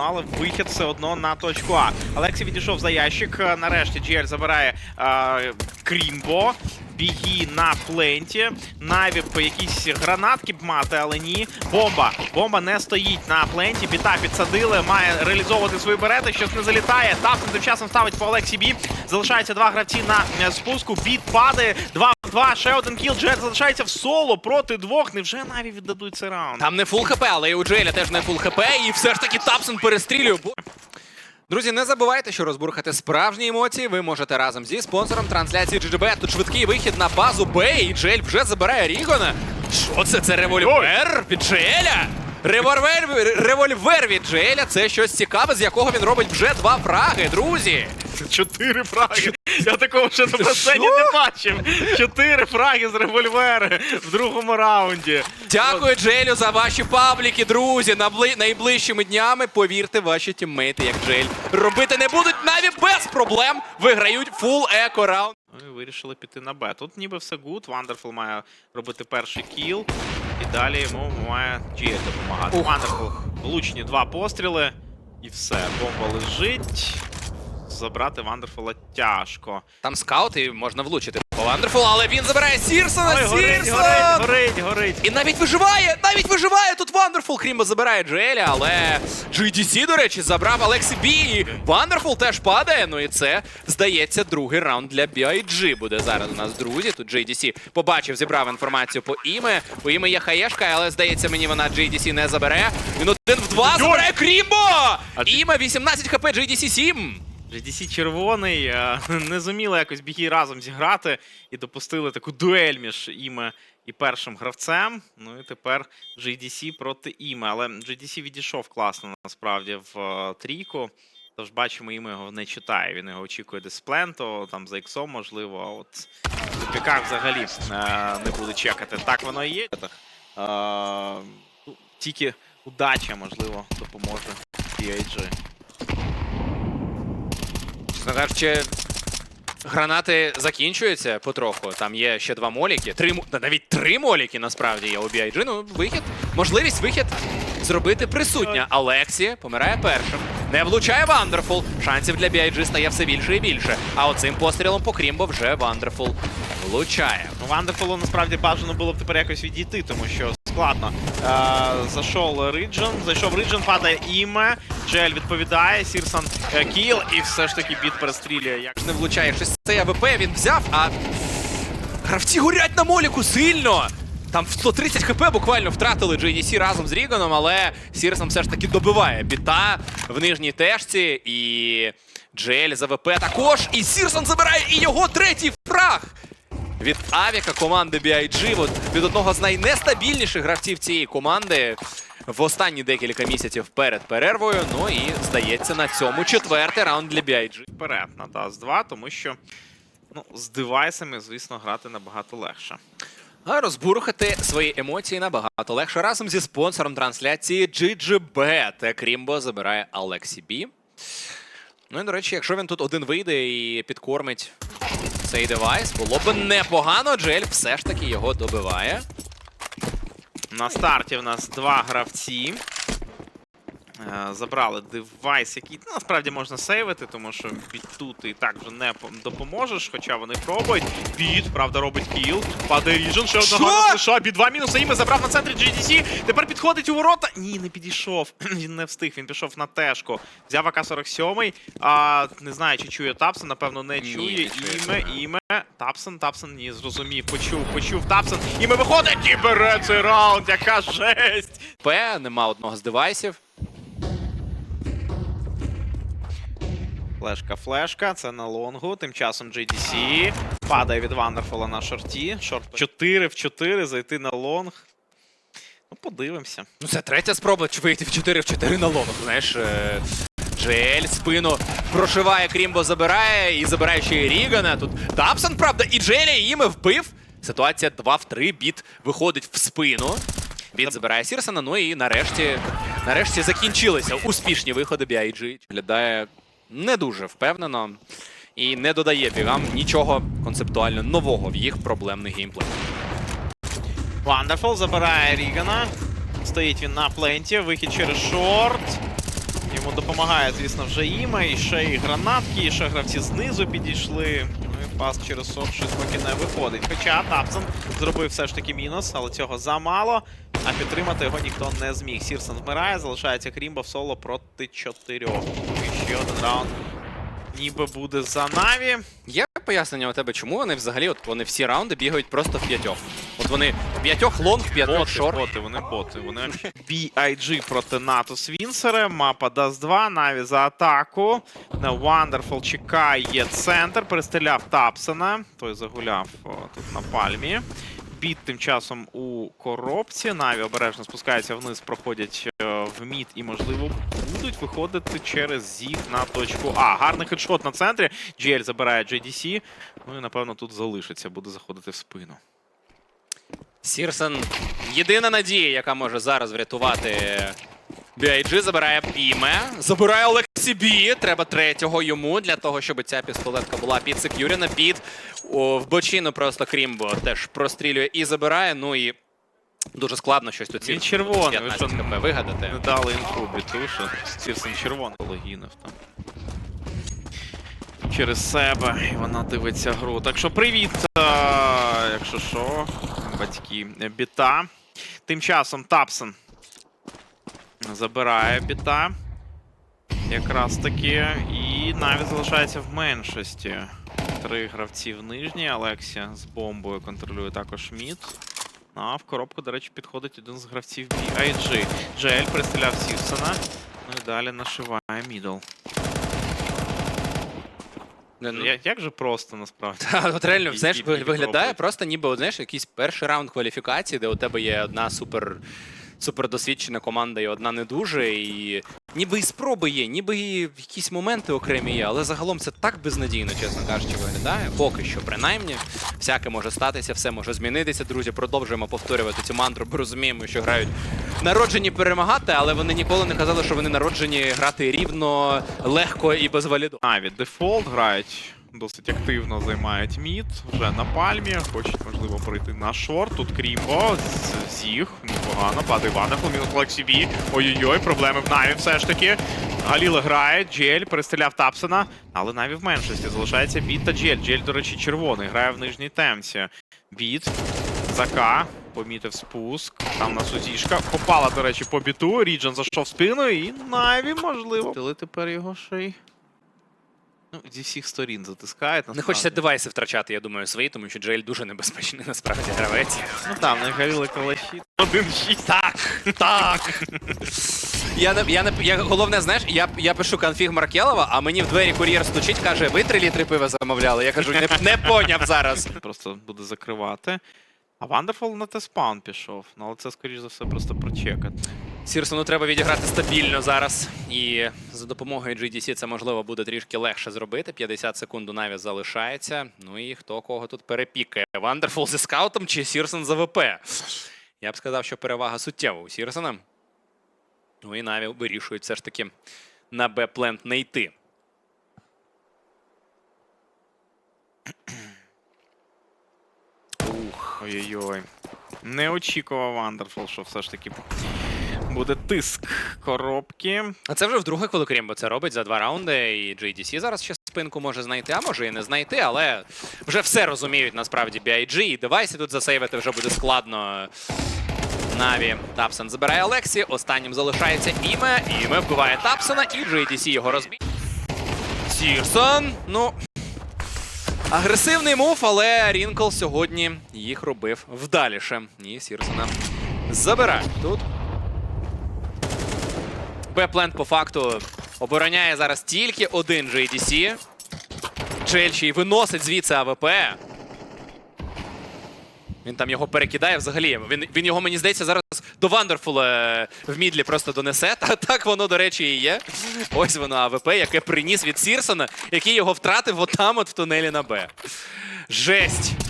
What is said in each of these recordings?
Але вихід все одно на точку А. Алексій відійшов за ящик. Нарешті GL забирає е, Крімбо. Біги на пленті. Наві по якісь гранатки б мати, але ні. Бомба. Бомба не стоїть на пленті. Біта підсадили, має реалізовувати свої берети. Щось не залітає. Тавсен тим часом ставить по Олексі Бі. Залишаються два гравці на е, спуску. Біт падає. Два в два. Ще один кіл. Джет залишається в соло проти двох. Невже Наві віддадуть цей раунд? Там не фул хп, але і у Джеля теж не фул хп, і все ж таки Тапсон перестрілює. Друзі, не забувайте, що розбурхати справжні емоції ви можете разом зі спонсором трансляції GGB. Тут швидкий вихід на базу Б, і Джель вже забирає Рігона. Що це? Це револьвер від Джеля? Револьвер, револьвер від Джеля це щось цікаве, з якого він робить вже два фраги, друзі. Чотири фраги. Я такого ще на сцені не бачив. Чотири фраги з револьвери в другому раунді. Дякую, Джелю, за ваші пабліки, друзі. Набли... Найближчими днями, повірте, ваші тіммейти, як Джель, робити не будуть навіть без проблем. Виграють фул еко раунд. Ну і вирішили піти на Б. Тут ніби все гуд. Вандерфул має робити перший кіл. І далі йому має GL допомагати. Вандерфул влучні два постріли. І все. Бомба лежить. Забрати Вандерфула тяжко. Там скаут і можна влучити Вандерфул, але він забирає Сірсона. Ой, горить, Сірсон! горить, горить, горить. І навіть виживає! Навіть виживає тут Вандерфул. Крімбо забирає Джеля, але GDC, до речі, забрав Алексі Бі. І Вандерфул теж падає. Ну і це, здається, другий раунд для BIG буде зараз у нас, друзі. Тут JDC побачив, зібрав інформацію по іме. У іме є хаєшка, але здається, мені вона JDC не забере. Він один в два забирає Крімбо! Іме 18 хп, JDC 7. GDC червоний, е, не зуміли якось біги разом зіграти і допустили таку дуель між іме і першим гравцем. Ну і тепер GDC проти іме. Але GDC відійшов класно насправді в е, трійку. Тож бачимо, іме його не читає. Він його очікує з там за іксом, можливо. А от в піках взагалі е, не буде чекати. Так воно і є. Ну, тільки удача, можливо, допоможе PIG. Чесно кажучи, гранати закінчуються потроху. Там є ще два моліки. Три навіть три моліки насправді є у BIG. Ну, вихід, можливість вихід зробити присутня. Алексі помирає першим. Не влучає Вандерфул. Шансів для BIG стає все більше і більше. А оцим пострілом по Крімбо вже Вандерфул влучає. Ну, Вандерфулу насправді бажано було б тепер якось відійти, тому що складно. Е, зайшов Риджин, зайшов Риджин, падає іме. Джель відповідає, Сірсон е, кіл, і все ж таки біт перестрілює. Як не влучає. Щось цей АВП він взяв, а гравці горять на моліку сильно. Там в 130 хп буквально втратили JDC разом з Ріганом, але Сірсом все ж таки добиває біта в нижній тежці. І Джель з АВП також. І Сірсон забирає і його третій фраг. Від Авіка команди BIG, от від одного з найнестабільніших гравців цієї команди в останні декілька місяців перед перервою. Ну і здається, на цьому четвертий раунд для BIG. вперед на Dust 2, тому що ну, з девайсами, звісно, грати набагато легше. А розбурхати свої емоції набагато легше разом зі спонсором трансляції GGBet. Крімбо забирає Алексі Бі. Ну і до речі, якщо він тут один вийде і підкормить цей девайс, було б непогано. Джель все ж таки його добиває. На старті в нас два гравці. Е, Забрали девайс, який ну, насправді можна сейвити, тому що біт тут і так вже не допоможеш, хоча вони пробують. Біт, правда, робить кіл. Падає Ріжен, ще одна Що? гарна два мінуси. Іми забрав на центрі GDC. Тепер підходить у ворота. Ні, не підійшов. він не встиг, він пішов на тежку. Взяв АК-47. А, не знаю, чи чує Тапсон, напевно, не Ні, чує. не чує, Іме, ага. іме. Тапсон, Тапсон, ні, зрозумів, почув, почув Тапсон. Іме виходить і бере цей раунд. Яка жесть. П, нема одного з девайсів. Флешка, флешка, це на лонгу. Тим часом JDC падає від Вандерфола на шорті. Шорт 4 в 4, зайти на лонг. Ну, подивимося. Ну, це третя спроба чи вийти в 4 в 4 на лонок. Знаєш, е, Джель спину прошиває, Крімбо забирає і забирає ще і Рігана. Тут Тапсон, правда, і Джеля іми вбив. Ситуація 2 в 3. Біт виходить в спину. Біт забирає Сірсона. Ну і нарешті, нарешті закінчилися успішні виходи BIG. Виглядає не дуже впевнено і не додає бігам нічого концептуально нового в їх проблемний геймплей. Вандерфол забирає Рігана. Стоїть він на пленті. Вихід через шорт. Йому допомагає, звісно, вже іме, і ще і гранатки, і ще гравці знизу підійшли. Ну і пас через соп щось поки не виходить. Хоча Тапсон зробив все ж таки мінус, але цього замало. А підтримати його ніхто не зміг. Сірсон вмирає, залишається Крімба в соло проти чотирьох. І ще один раунд. Ніби буде за Наві. Є пояснення у тебе, чому вони взагалі, от вони всі раунди бігають просто в п'ятьох. От вони в п'ятьох лонг, в п'ятьох шорт. боти, вони боти. Вони BIG проти Натус Вінсера. Мапа Даст 2. Наві за атаку. На Wonderful чекає центр. Перестріляв Тапсона. Той загуляв о, тут на пальмі. Біт тим часом у коробці. Наві обережно спускаються вниз, проходять е, в мід і, можливо, будуть виходити через зіг на точку А. Гарний хедшот на центрі. GL забирає JDC. Ну і, напевно, тут залишиться, буде заходити в спину. Сірсон єдина надія, яка може зараз врятувати BIG, забирає іме. Забирає Олексі Бі. Треба третього йому для того, щоб ця пістолетка була підсекюрена. Під о, в бочину просто Крімбо теж прострілює і забирає. Ну і дуже складно щось тут Він червоний, ви що, хп вигадати. Не дали інфу біту, що Сірсен червоний логінив там. Через себе, і вона дивиться гру. Так що привіт, е, якщо що, батьки біта. Тим часом Тапсон забирає біта. Якраз таки. І навіть залишається в меншості. Три гравці в нижній. Алексія з бомбою контролює також мід. А в коробку, до речі, підходить один з гравців BIG. Джель пристріляв Сівсона. Ну і далі нашиває мідл. Не, ну, Я- Як же просто насправді. Та, от реально, знаєш, виглядає просто ніби, от, знаєш, якийсь перший раунд кваліфікації, де у тебе є одна супер, супер досвідчена команда і одна не дуже. І ніби і спроби є, ніби і якісь моменти окремі є, але загалом це так безнадійно, чесно кажучи, виглядає. Поки що, принаймні, всяке може статися, все може змінитися. Друзі, продовжуємо повторювати цю мантру. Ми розуміємо, що грають народжені перемагати, але вони ніколи не казали, що вони народжені грати рівно, легко і без валіду. Навіть дефолт грають досить активно, займають мід. Вже на пальмі. Хочуть, можливо, пройти на шорт. Тут Крімбо, Зіг, непогано, падає Ванефл, мінус Лексібі. Ой-ой-ой, проблеми в Наві все ж таки. Галіла грає, Джель перестріляв Тапсона, але Наві в меншості. Залишається Біт та Джель. Джель, до речі, червоний, грає в нижній темці. Біт, Зака, помітив спуск. Там на Сузішка. Попала, до речі, по біту. Ріджан зайшов в спину і Наві, можливо. Тили тепер його шей. Ну, зі всіх сторін затискають. Не хочеться девайси втрачати, я думаю, свої, тому що Джейль дуже небезпечний насправді гравець. Ну там, не горіли калаші. Один шість. Так, так. Я не, я не, я, головне, знаєш, я, я пишу конфіг Маркелова, а мені в двері кур'єр стучить, каже, ви три літри пива замовляли. Я кажу, не, не поняв зараз. Просто буде закривати. А Вандерфол на те-спаун пішов. Ну, але це, скоріш за все, просто прочекати. Сірсону треба відіграти стабільно зараз. І за допомогою GDC це можливо буде трішки легше зробити. 50 секунд у Наві залишається. Ну і хто кого тут перепікає? Вандерфул зі скаутом чи Сірсон за ВП? Я б сказав, що перевага суттєва у Сірсона. Ну і Наві вирішують все ж таки на Б-плент не йти. Ух, ой-ой-ой. Не очікував Вандерфол, що все ж таки буде тиск коробки. А це вже вдруге, коли Крімбо це робить за два раунди, і JDC зараз ще спинку може знайти, а може і не знайти, але вже все розуміють насправді BIG, і девайси тут засейвити вже буде складно. Наві Тапсон забирає Алексі, останнім залишається Іме, Іме вбиває Тапсона, і JDC його розбій. Сірсон, ну. Агресивний мув, але Рінкл сьогодні їх робив вдаліше. І Сірсона забирає. Тут Б-плент по факту обороняє зараз тільки один JDC. Челчі виносить звідси АВП. Він там його перекидає взагалі. Він, він його, мені здається, зараз до Вандерфула в мідлі просто донесе. Та так воно, до речі, і є. Ось воно АВП, яке приніс від Сірсона, який його втратив отам от в тунелі на Б. Жесть.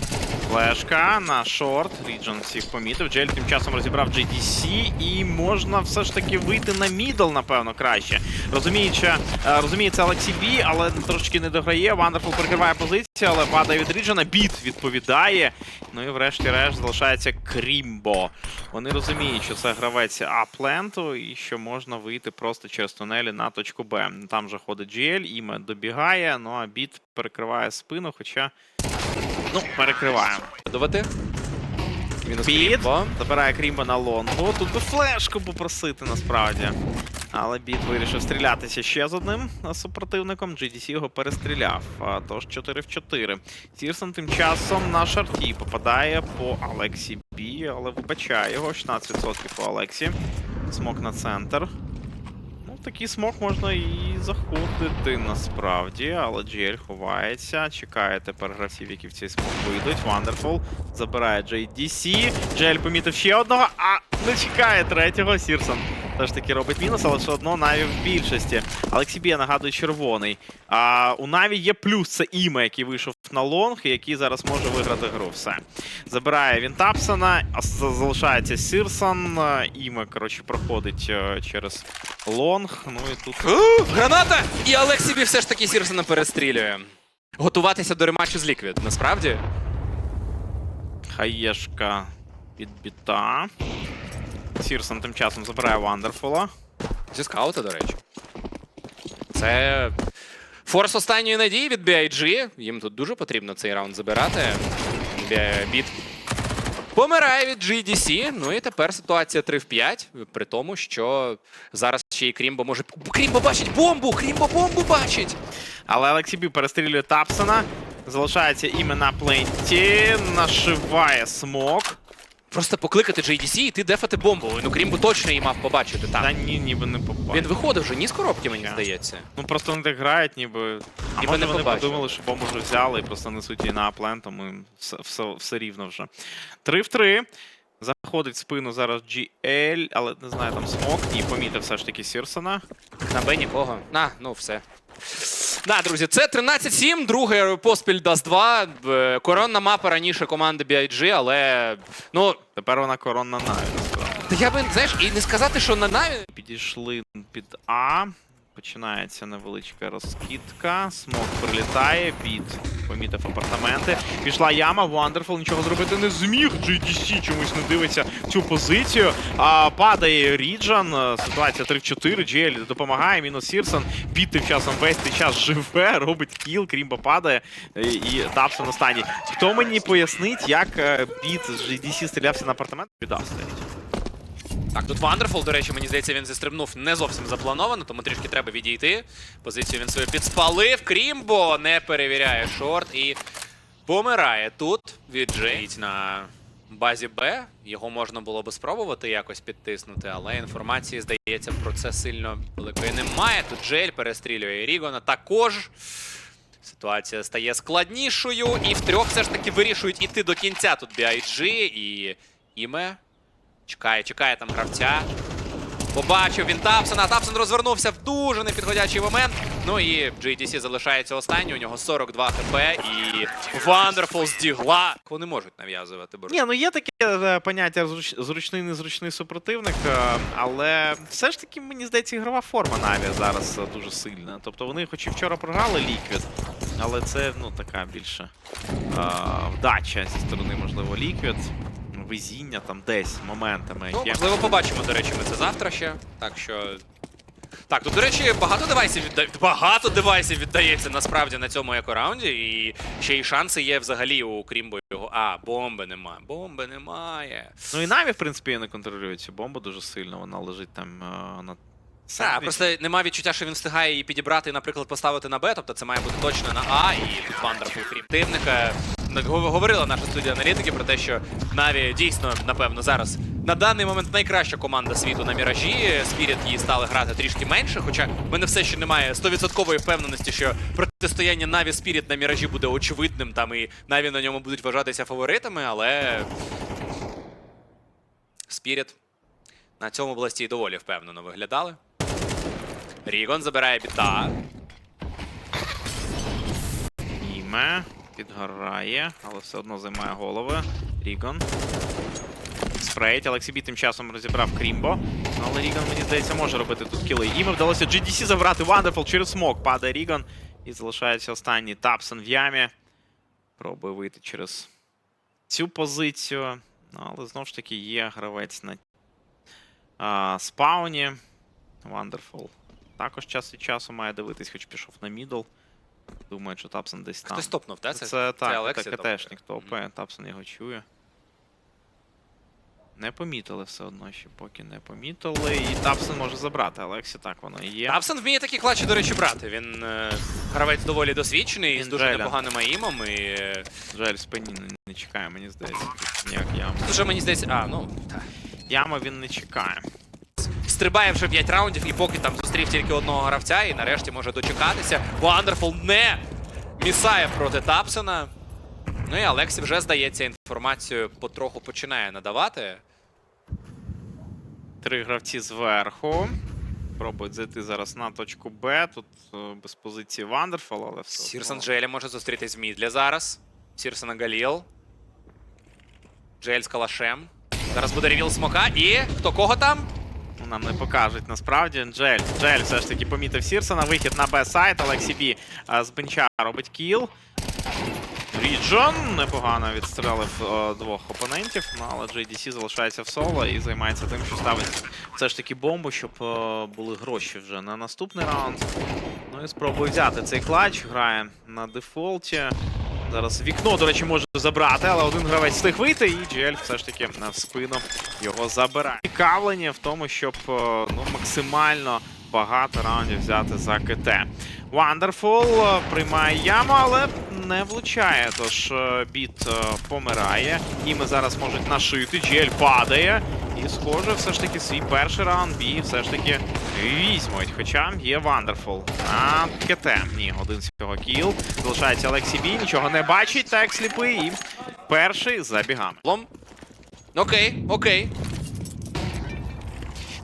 Флешка на шорт. Ріджон всіх помітив. Джель тим часом розібрав JDC і можна все ж таки вийти на мідл, напевно, краще. Розуміючи, е, розуміє Алексій Бі, але трошки не дограє. Вандерфул прикриває позицію, але падає від Ріджона. Біт відповідає. Ну і врешті-решт залишається Крімбо. Вони розуміють, що це гравець Апленту і що можна вийти просто через тунелі на точку Б. Там вже ходить GL, іме добігає, ну а біт перекриває спину, хоча. Ну, перекриває. Давати. Мінус Біт Крімбо. забирає Крімбо на лонгу. Тут би флешку попросити насправді. Але біт вирішив стрілятися ще з одним супротивником. GDC його перестріляв. А, Тож 4 в 4. Сірсон тим часом на шарті попадає по Алексі Бі, але вибачає його 16% по Алексі. Смок на центр. Такий смок можна і заходити насправді, але GL ховається. Чекає тепер гравців, які в цей смок вийдуть. Вандерфул забирає JDC. GL помітив ще одного, а не чекає третього. Сірсон теж таки робить мінус, але все одно Наві в більшості. Алексій Бія нагадує червоний. А у Наві є плюс, це іме, який вийшов на лонг, і який зараз може виграти гру. Все. Забирає він Тапсона, залишається Сірсон. Іме, коротше, проходить е, через лонг. Ну і тут Граната! І Алексібі все ж таки Сірсона перестрілює. Готуватися до рематчу з Ліквід, насправді. хаєшка підбіта. Сірсон тим часом забирає Вандерфула. Зі скаута, до речі. Це форс останньої надії від BIG. Їм тут дуже потрібно цей раунд забирати. Біт помирає від GDC. Ну і тепер ситуація 3 в 5. При тому, що зараз ще й Крімбо може. Крімбо бачить бомбу! Крімбо бомбу бачить! Але Алексій Бі перестрілює Тапсона. Залишається іме на пленті. Нашиває смок. Просто покликати JDC і ти дефати бомбу. Ну крім би точно її мав побачити. Та ні, ніби не побачив. Він виходив вже ні з коробки, мені здається. Ну просто вони так грають, ніби. А Ніби може не вони побачили. подумали, що бомбу вже взяли і просто несуть її на аплен, тому їм все, все, все рівно вже. Три в 3. Заходить в спину зараз GL, але не знаю, там смок. І помітив все ж таки Сірсона. На Б нікого. На, ну все. Да, друзі, це 13-7, другий поспіль Даст 2. Е, Коронна мапа раніше команди BIG, але. Ну, Тепер вона коронна навіть. та я би, знаєш, і не сказати, що на Наві. Підійшли під А. Починається невеличка розкидка. Смок прилітає, під помітив апартаменти. Пішла яма, Вандерфул нічого зробити не зміг. GDC чомусь не дивиться цю позицію. А, падає Ріджан. Е, Ситуація 3 в 4. GL допомагає. Мінус Сірсон. Під тим часом весь цей час живе, робить кіл, Крімба падає. е, І Тапсон останній. Хто мені пояснить, як е, Біт з GDC стрілявся на апартамент? Біда стоїть. Так, тут Вандерфул, до речі, мені здається, він зістрибнув не зовсім заплановано, тому трішки треба відійти. Позицію він свою підспалив. Крімбо не перевіряє шорт і помирає тут від Джейт на базі Б. Його можна було би спробувати якось підтиснути, але інформації, здається, про це сильно великої немає. Тут Джель перестрілює Рігона також. Ситуація стає складнішою, і втрьох все ж таки вирішують іти до кінця тут BIG і Іме. Чекає, чекає там гравця. Побачив він Тапсона. Тапсон розвернувся в дуже непідходячий момент. Ну і GTC залишається останній. У нього 42 хп. І Вандерфул з дігла. Вони можуть нав'язувати боротьбу. Ні, ну є таке е, поняття зручний незручний супротивник, е, але все ж таки мені здається, ігрова форма Наві зараз е, дуже сильна. Тобто вони, хоч і вчора програли Ліквід, але це ну така більше е, вдача зі сторони, можливо, Ліквід. Везіння там десь моментами Ну, можливо, побачимо, до речі, ми це завтра ще. Так що. Так, тут, до речі, багато девайсів відда... багато девайсів віддається насправді на цьому екораунді, і ще й шанси є взагалі у Крімбо його. А, бомби немає. Бомби немає. Ну і Наві, в принципі, не контролює цю бомбу дуже сильно. Вона лежить там е, на Так, просто нема відчуття, що він встигає її підібрати і, наприклад, поставити на Б, тобто це має бути точно на А, і тут Вандерфул крім противника. Говорила наша студія аналітики про те, що Наві дійсно, напевно, зараз на даний момент найкраща команда світу на міражі. Спіріт її стали грати трішки менше, хоча в мене все ще немає 100% впевненості, що протистояння Наві Спіріт на міражі буде очевидним, там і Наві на ньому будуть вважатися фаворитами, але Спіріт на цьому області доволі впевнено виглядали. Рігон забирає біта. Іме. Підгорає, але все одно займає голови. Рігон. Спрейт. Алексій Бі тим часом розібрав Крімбо. Але Ріган, мені здається, може робити тут кіли. Їм вдалося GDC забрати Вандерфул через смок. Падає Ріган. І залишається останній Тапсон в ямі. Пробує вийти через цю позицію. Ну, але знову ж таки є гравець на а, спауні. Вандерфул. Також час від часу має дивитись, хоч пішов на мідл. Думаю, що Тапсон десь там. Хтось топнув, так? Це, це так, це топає. КТшник топає, Тапсон його чує. Не помітили все одно, ще поки не помітили. І Тапсон може забрати, Алексі так воно і є. Тапсон вміє такі клатчі, до речі, брати. Він е, гравець доволі досвідчений, з дуже Інджеля. непоганим аїмом. І е, Жаль, спині не, не чекає, мені здається. Ніяк яма. дуже мені здається. А, ну так. Яма він не чекає. Стрибає вже 5 раундів, і поки там зустрів тільки одного гравця, і нарешті може дочекатися. Вандерфул не місає проти Тапсона. Ну і Алексі вже здається інформацію потроху починає надавати. Три гравці зверху. Пробують зайти зараз на точку Б. Тут е, без позиції Вандерфул, але все. Сірсон Джеля може зустрітись в Мідлі зараз. Сірсона Галіл. Джель з калашем. Зараз буде ревіл смока. І хто кого там? Ну, Нам не покажуть насправді. Джель. Джель все ж таки помітив Сірсона. Вихід на Б-сайт. Алексі Бі з бенча робить кіл. Ріджон непогано відстрелив е, двох опонентів, ну, але JDC залишається в соло і займається тим, що ставить все ж таки бомбу, щоб е, були гроші вже на наступний раунд. Ну і спробує взяти цей клатч. Грає на дефолті. Зараз вікно, до речі, може забрати, але один гравець встиг вийти, і GL все ж таки на спину його забирає. Цікавлення в тому, щоб е, ну, максимально багато раундів взяти за КТ. Е, приймає яму, але не влучає. Тож е, біт е, помирає. І ми зараз можуть нашити. GL падає. І схоже, все ж таки свій перший раунд бій все ж таки візьмуть. Хоча є Wonderful. А КТ. Ні, один з цього кіл. Залишається Олексій Бій, нічого не бачить, так сліпий. І перший за бігами. Окей, окей.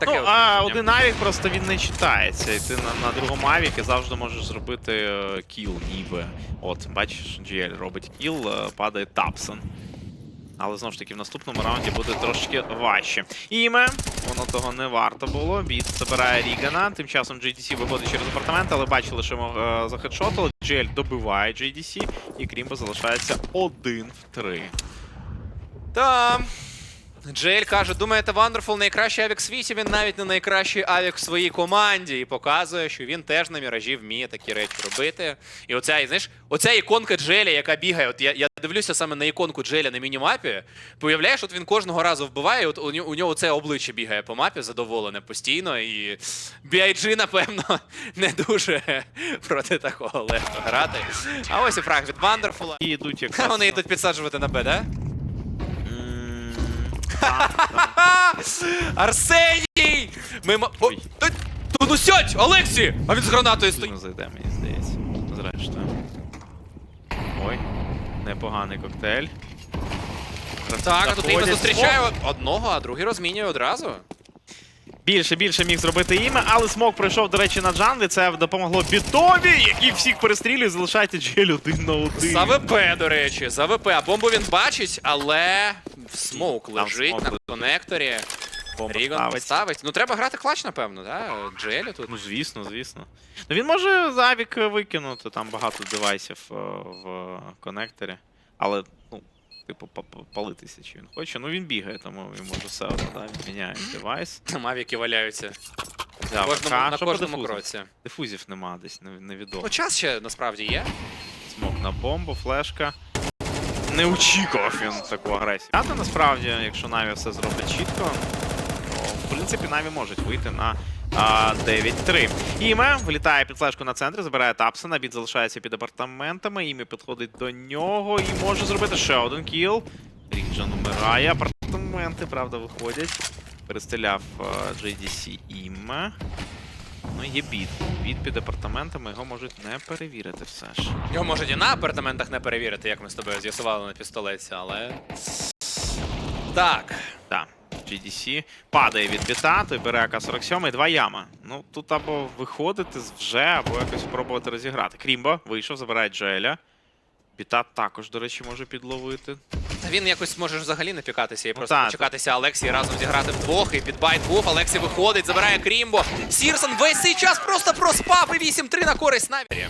Таке ну, а один авік просто він не читається. І ти на, на другому авіки завжди можеш зробити е, кіл, ніби. От, бачиш, GL робить кіл, е, падає Тапсон. Але знову ж таки в наступному раунді буде трошки важче. Іме, воно того не варто було. Біт забирає Рігана. Тим часом JDC виходить через апартамент, але бачили, що йому е, захедшотили. GL добиває JDC, і Крімбо залишається один в три. Та. Джейль каже, думаєте, Вандерфул найкращий авік в світі, він навіть не найкращий авік в своїй команді. І показує, що він теж на міражі вміє такі речі робити. І оця, і, знаєш, оця іконка Джеля, яка бігає. От я, я дивлюся саме на іконку Джеля на мінімапі. Появляєш, от він кожного разу вбиває, і от у нього, у нього це обличчя бігає по мапі, задоволене постійно. І BIG, напевно, не дуже проти такого легко грати. А ось і фраг від Вандерфула. І йдуть як вони йдуть підсаджувати на Б, да? М, так, так. Ха! Арсеній! Ми ма- Ой. Тут та ну сядь, Олексі! А він з гранатою стоїть. Зайде, мені здається. Зрештою. Ой, непоганий коктейль. Так, а тут Заходять. зустрічає одного, а другий розмінює одразу. Більше, більше міг зробити іме, але смок пройшов, до речі, на джанглі. Це допомогло бітові, який всіх перестрілює, залишається джель один на один. За ВП, до речі, за ВП. А бомбу він бачить, але смоук лежить смок на конекторі. Ріган ставить. поставить. Ну треба грати клач, напевно, да? Джелі тут. Ну, звісно, звісно. Ну він може завік викинути, там багато девайсів е, в конекторі. Але, типу, па- па- палитися чи він хоче. Ну він бігає, тому йому може все одно, да, міняє девайс. Мавіки валяються. Взяв Кожному, АК. на Що по кожному дифузу? кроці. Дифузів нема десь, не- невідомо. Ну, час ще насправді є. Смок на бомбу, флешка. Не очікував він таку агресію. Дати насправді, якщо Наві все зробить чітко, принципі Наві можуть вийти на а, 9-3. Іме влітає під флешку на центрі, забирає Тапсона, біт залишається під апартаментами. Іме підходить до нього і може зробити ще один кіл. Ріджан умирає. Апартаменти, правда, виходять. Перестріляв JDC Іме. Ну, є біт. Біт під апартаментами, його можуть не перевірити все ж. Його можуть і на апартаментах не перевірити, як ми з тобою з'ясували на пістолеті, але. Так. GDC падає від біта, той бере АК-47 і два яма. Ну, тут або виходити вже, або якось спробувати розіграти. Крімбо вийшов, забирає Джеля. Біта також, до речі, може підловити. Та він якось може взагалі не пікатися і Ну просто так. почекатися Алексії разом зіграти вдвох. І під байт був. Алексій виходить, забирає Крімбо. Сірсон весь цей час просто проспав і 8-3 на користь Наві.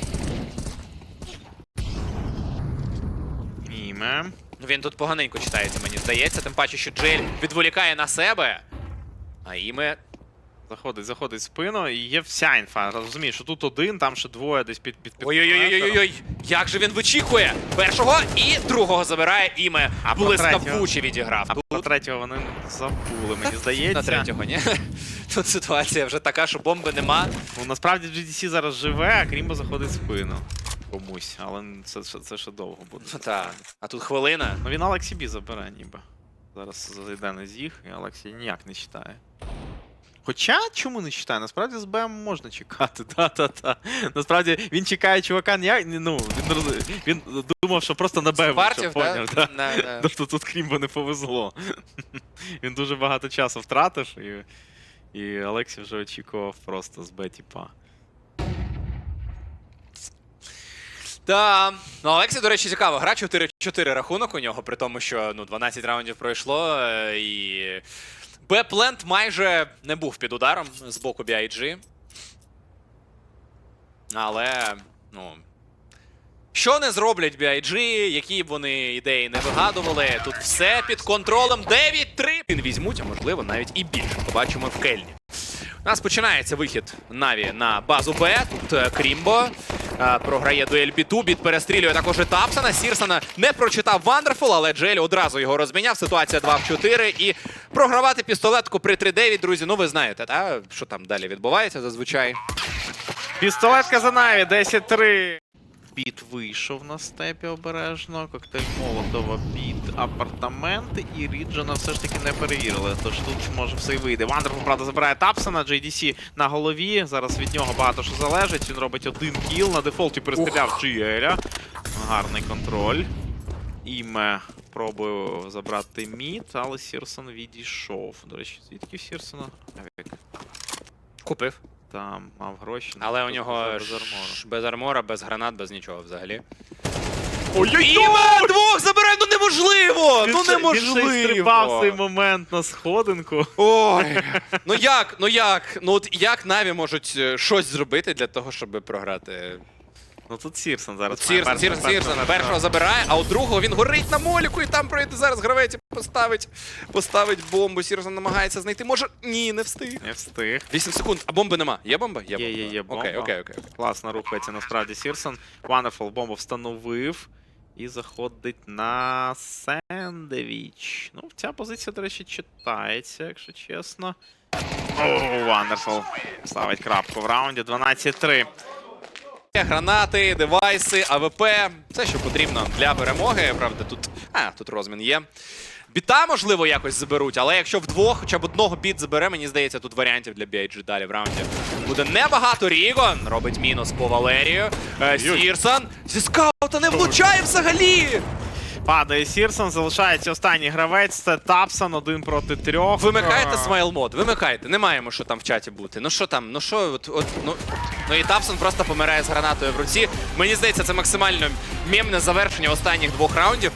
Іме. Він тут поганенько читається, мені здається. Тим паче, що Джель відволікає на себе. А іме Заходить, заходить в спину, і є вся інфа. Розумієш, що тут один, там ще двоє десь під під під. Ой-ой-ой-ой-ой! Як же він вичікує? Першого і другого забирає іме. А Блискавуче відіграв. А про третього вони забули, мені здається. на третього, ні? Тут ситуація вже така, що бомби нема. Ну насправді GDC зараз живе, а Крімбо заходить в спину. Комусь, але це, це, це ще довго буде. Ну так. А тут хвилина. Ну він Алексі Бі забере ніби. Зараз зайде на зіг, і Алексій ніяк не читає. Хоча чому не читає? Насправді з БМ можна чекати. Та-та-та. Насправді він чекає чувака ніяк. Ну, він, роз- він думав, що просто на Б Партів, поняв, да? На- на- Тобто тут Крімбо не повезло. Він дуже багато часу втратив, і, і Алексій вже очікував просто з Б тіпа. Да. Ну, Олексій, до речі, цікаво. Гра 4-4 рахунок у нього, при тому, що ну, 12 раундів пройшло, е, і Б-плент майже не був під ударом з боку BIG. Але, ну. Що не зроблять BIG, які б вони ідеї не вигадували, тут все під контролем 9-3. Він візьмуть, а можливо, навіть і більше. Побачимо в Кельні. У нас починається вихід Наві на базу Б. Тут е, Крімбо програє дуель Біту. Біт перестрілює також і Тапсона. Сірсона не прочитав Вандерфул, але Джель одразу його розміняв. Ситуація 2 в 4. І програвати пістолетку при 3-9, друзі. Ну ви знаєте, та? що там далі відбувається зазвичай. Пістолетка за Наві, 10-3. Біт вийшов на степі обережно, коктейль Молотова під апартаменти, і Ріджана все ж таки не перевірили. Тож тут може все й вийде. Вандерфул, правда, забирає Тапсона, JDC на голові. Зараз від нього багато що залежить. Він робить один кіл. На дефолті перестріляв Джіеля. Гарний контроль. Іме пробує забрати мід, але Сірсон відійшов. До речі, звідки Сірсона? Купив. Там мав гроші. Але у нього без армора. без армора, без гранат, без нічого взагалі. Ой-ой-ой! Іме двох забирає, ну неможливо! Він Ну неможливо! Він стрибав цей момент на сходинку. Ой, ну як, ну як? Ну от як Наві можуть е, щось зробити для того, щоб програти? Ну тут Сірсон зараз. Сірсон, перший- Сірсон, першого забирає, а у другого він горить на моліку, і там пройде зараз гравець поставить, поставить бомбу. Сірсон намагається знайти. Може, ні, не встиг. Не встиг. 8 секунд, а бомби нема. Є бомба? Є, є, є бомба. Окей, окей, окей. Класно рухається насправді Сірсон. Wonderful бомбу встановив. І заходить на Сендевіч. Ну, ця позиція, до речі, читається, якщо чесно. О, Wonderful. Ставить крапку в раунді. 12-3. Гранати, девайси, АВП. Все, що потрібно для перемоги. Правда, тут. А, тут розмін є. Біта, можливо, якось заберуть, але якщо вдвох, хоча б одного біт забере, мені здається, тут варіантів для BIG далі в раунді буде небагато. Рігон робить мінус по Валерію. Е, Сірсон зі скаута не влучає взагалі. Падає Сірсон, залишається останній гравець. Це Тапсон, один проти трьох. Вимикайте смайл мод, вимикайте. Не маємо що там в чаті бути. Ну що там, ну що, от, от, ну, ну і Тапсон просто помирає з гранатою в руці. Мені здається, це максимально мємне завершення останніх двох раундів.